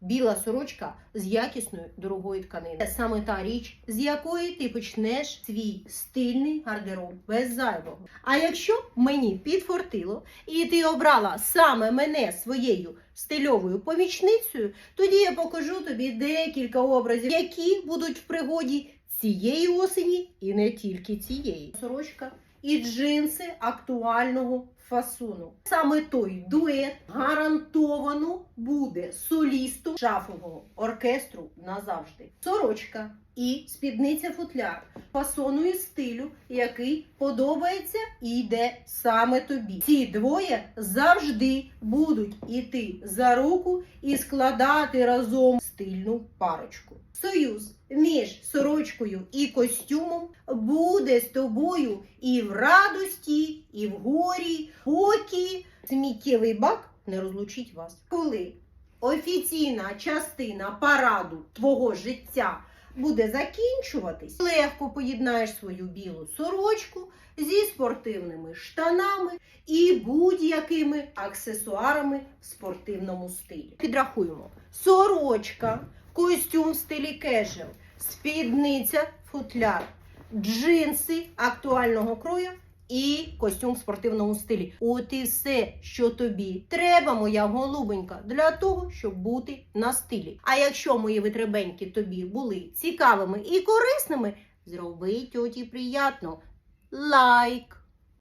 біла сорочка з якісної дорогої тканини. Це саме та річ, з якої ти почнеш свій стильний гардероб без зайвого. А якщо мені підфортило, і ти обрала саме мене своєю стильовою помічницею, тоді я покажу тобі декілька образів, які будуть в пригоді цієї осені і не тільки цієї. Сорочка і джинси актуального фасону. Саме той дует гарантовано буде солістом шафового оркестру назавжди. Сорочка і спідниця футляр фасону і стилю, який подобається і йде саме тобі. Ці двоє завжди будуть іти за руку і складати разом стильну парочку. Союз між сорочкою і костюмом буде з тобою і в радості, і в горі, поки сміттєвий бак не розлучить вас. Коли офіційна частина параду твого життя буде закінчуватись, легко поєднаєш свою білу сорочку зі спортивними штанами і будь-якими аксесуарами в спортивному стилі. Підрахуємо: сорочка, костюм в стилі кежел, спідниця, футляр, джинси актуального крою. І костюм в спортивному стилі. От і все, що тобі треба, моя голубенька, для того, щоб бути на стилі. А якщо мої витребеньки тобі були цікавими і корисними, зроби тьоті приятно. Лайк.